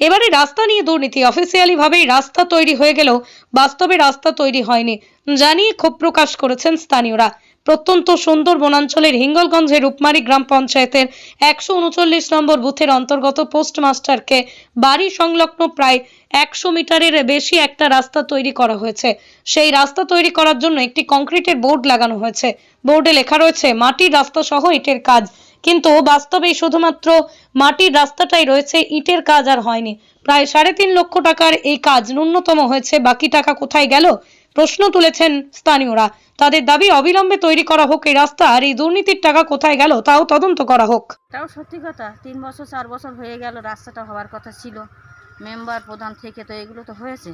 এবারে রাস্তা নিয়ে দুর্নীতি। অফিসিয়ালি ভাবেই রাস্তা তৈরি হয়ে গেলেও বাস্তবে রাস্তা তৈরি হয়নি, জানিয়ে ক্ষোভ প্রকাশ করেছেন স্থানীয়রা। প্রত্যন্ত সুন্দর বনাঞ্চলের হিঙ্গলগঞ্জের রূপমারি গ্রাম পঞ্চায়েতের একশো উনচল্লিশ নম্বর বুথের অন্তর্গত পোস্টমাস্টারকে বাড়ি সংলগ্ন প্রায় একশো মিটারের বেশি একটা রাস্তা তৈরি করা হয়েছে। সেই রাস্তা তৈরি করার জন্য একটি কংক্রিটের বোর্ড লাগানো হয়েছে। বোর্ডে লেখা রয়েছে, মাটির রাস্তা সহ ইটের কাজ। কিন্তু বাস্তবে শুধুমাত্র মাটির রাস্তাটাই রয়েছে, ইটের কাজ আর হয়নি। প্রায় সাড়ে তিন লক্ষ টাকার এই কাজ ন্যূনতম হয়েছে, বাকি টাকা কোথায় গেল? প্রশ্ন তুলেছেন স্থানীয়রা। তাদের দাবি অবিলম্বে তৈরি করা হোক এই রাস্তা, আর এই দুর্নীতির টাকা কোথায় গেল তাও তদন্ত করা হোক। তাও সত্যি কথা, তিন বছর, চার বছর হয়ে গেল, রাস্তাটা হওয়ার কথা ছিল। মেম্বার প্রধান থেকে তো এগুলো তো হয়েছে।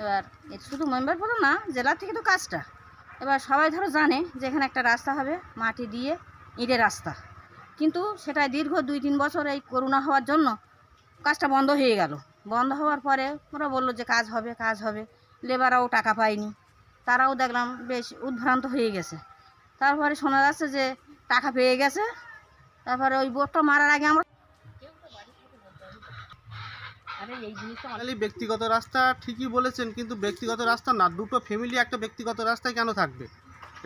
এবার শুধু মেম্বার প্রধান না, জেলা থেকে তো কাজটা। এবার সবাই ধরো জানে যে এখানে একটা রাস্তা হবে, মাটি দিয়ে, ইটের রাস্তা। কিন্তু সেটা দীর্ঘ দুই তিন বছর এই করোনা হওয়ার জন্য কাজটা বন্ধ হয়ে গেল। বন্ধ হওয়ার পরে ওরা বলল যে কাজ হবে কাজ হবে। লেবাররাও টাকা পায়নি। তারাও দেখলাম বেশ উদ্ভ্রান্ত হয়ে গেছে। তারপরে শোনা যাচ্ছে যে টাকা পেয়ে গেছে। তারপরে ওই বোটটা মারার আগে আমরা আরে এই জিনিসটা ব্যক্তিগত রাস্তা ঠিকই বলেছেন কিন্তু ব্যক্তিগত রাস্তা না দুটো ফ্যামিলি একটা ব্যক্তিগত রাস্তায় কেন থাকবে?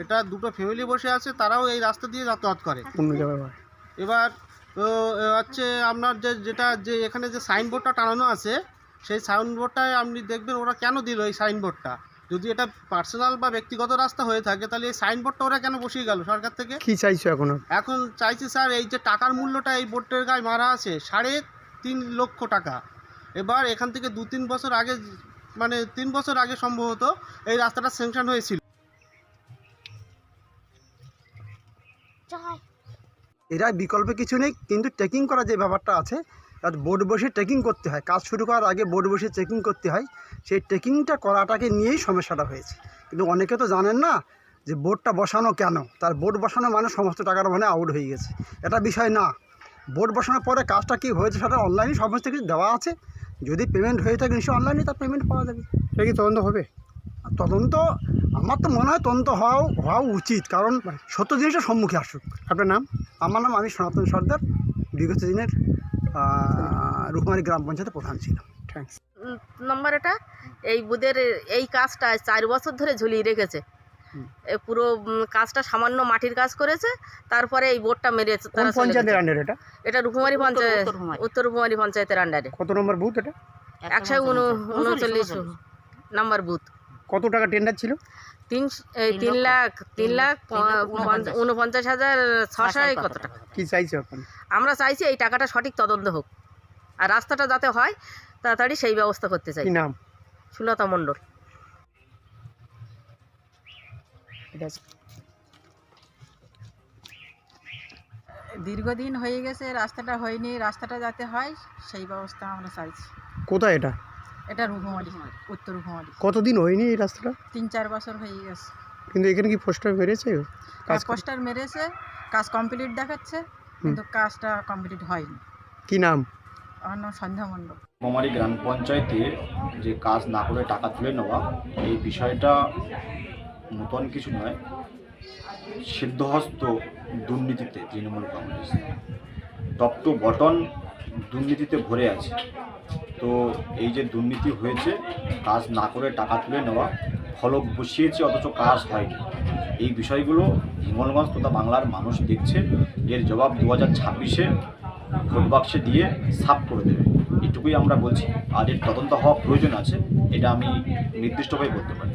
এটা দুটো ফ্যামিলি বসে আছে তারাও এই রাস্তা দিয়ে যাতায়াত করে। অন্য জায়গায় এবার হচ্ছে আপনার যে যেটা যে এখানে যে সাইনবোর্ডটা টানানো আছে সেই সাইনবোর্ডটায় আপনি দেখবেন ওরা কেন দিল এই সাইনবোর্ডটা যদি এটা পার্সোনাল বা ব্যক্তিগত রাস্তা হয়ে থাকে তাহলে এই সাইনবোর্ডটা ওরা কেন বসিয়ে গেল সরকার থেকে? কি চাইছো এখন? এখন চাইছি স্যার এই যে টাকার মূল্যটা এই বোর্ডের গায়ে মারা আছে সাড়ে তিন লক্ষ টাকা। এবার এখান থেকে দু তিন বছর আগে মানে তিন বছর আগে সম্ভবত এই রাস্তাটা স্যাংশন হয়েছিল। এরা বিকল্প কিছু নেই, কিন্তু ট্রেকিং করা যে ব্যাপারটা আছে, তার বোর্ড বসে ট্রেকিং করতে হয়। কাজ শুরু করার আগে বোর্ড বসে চেকিং করতে হয়। সেই ট্রেকিংটা করাটাকে নিয়েই সমস্যাটা হয়েছে। কিন্তু অনেকে তো জানেন না যে বোর্ডটা বসানো কেন? তার বোর্ড বসানো মানে সমস্ত টাকাটা মানে আউট হয়ে গেছে। এটা বিষয় না। বোর্ড বসানোর পরে কাজটা কী হয়েছে সেটা অনলাইনে সমস্ত কিছু দেওয়া আছে। যদি পেমেন্ট হয়ে থাকে, নিশ্চয়ই অনলাইনে তার পেমেন্ট পাওয়া যাবে। এটা কি তদন্ত হবে? তদন্ত আমার তো মনে হয় তদন্ত হওয়া হওয়া উচিত কারণ সত্য জিনিসটা সম্মুখে আসুক। আপনার নাম? আমার নাম আমি সনাতন সর্দার বিগত দিনের রূপমারি গ্রাম পঞ্চায়েতের প্রধান ছিলাম। থ্যাংকস নম্বর এটা? এই বুধের এই কাজটা চার বছর ধরে ঝুলিয়ে রেখেছে। এ পুরো কাজটা সামান্য মাটির কাজ করেছে তারপরে এই বোর্ডটা মেরেছে কোন তারা পঞ্চায়েতের। আন্ডার এটা? এটা রুকুমারি পঞ্চায়েত উত্তর রুকুমারি পঞ্চায়েতের আন্ডারে কত নম্বর বুথ এটা? একশো উনচল্লিশ নাম্বার বুথ। কত টাকা টেন্ডার ছিল? তিন এই তিন লাখ তিন লাখ উনপঞ্চাশ। হাজার ছশো কত টাকা। কি চাইছো এখন? আমরা চাইছি এই টাকাটা সঠিক তদন্ত হোক। আর রাস্তাটা যাতে হয় তাড়াতাড়ি সেই ব্যবস্থা করতে চাই। নাম? সুলতা মণ্ডল। দীর্ঘদিন হয়ে গেছে রাস্তাটা হয়নি। রাস্তাটা যাতে হয় সেই ব্যবস্থা আমরা চাইছি। কোথায় এটা? এটা রূপমারি উত্তর রূপমারি কতদিন হয়নি এই রাস্তাটা? তিন চার বছর হয়ে গেছে। কিন্তু এখানে কি পোস্টার মেরেছে? কাজ কর- পোস্টার মেরেছে কাজ কমপ্লিট দেখাচ্ছে কিন্তু কাজটা কমপ্লিট হয়নি। কি নাম? আমার নাম সন্ধ্যা মণ্ডল। কুমারী গ্রাম পঞ্চায়েতে যে কাজ না করে টাকা তুলে নেওয়া এই বিষয়টা নতুন কিছু নয় সিদ্ধহস্ত দুর্নীতিতে Trinamool Congress. Top to bottom দুর্নীতিতে ভরে আছে। তো এই যে দুর্নীতি হয়েছে, কাজ না করে টাকা তুলে নেওয়া, ফলক বসিয়েছে, অথচ কাজ হয়নি। এই বিষয়গুলো হিঙ্গলগঞ্জ তথা বাংলার মানুষ দেখছে, এর জবাব দু হাজার ছাব্বিশে ভোট বাক্সে দিয়ে সাফ করে দেবে। এটুকুই আমরা বলছি। আর এর তদন্ত হওয়া প্রয়োজন আছে, এটা আমি নির্দিষ্টভাবে বলতে পারি।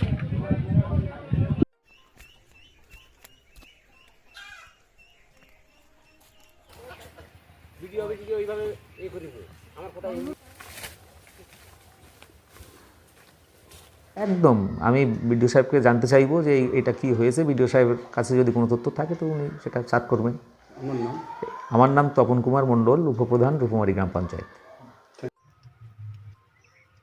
একদম। আমি বিডিও সাহেবকে জানতে চাইব যে এটা কি হয়েছে? বিডিও সাহেবের কাছে যদি কোনো তথ্য থাকে তো উনি সেটা চাক করবেন। আমার নাম তপন কুমার মণ্ডল উপপ্রধান রূপমারি গ্রাম পঞ্চায়েত।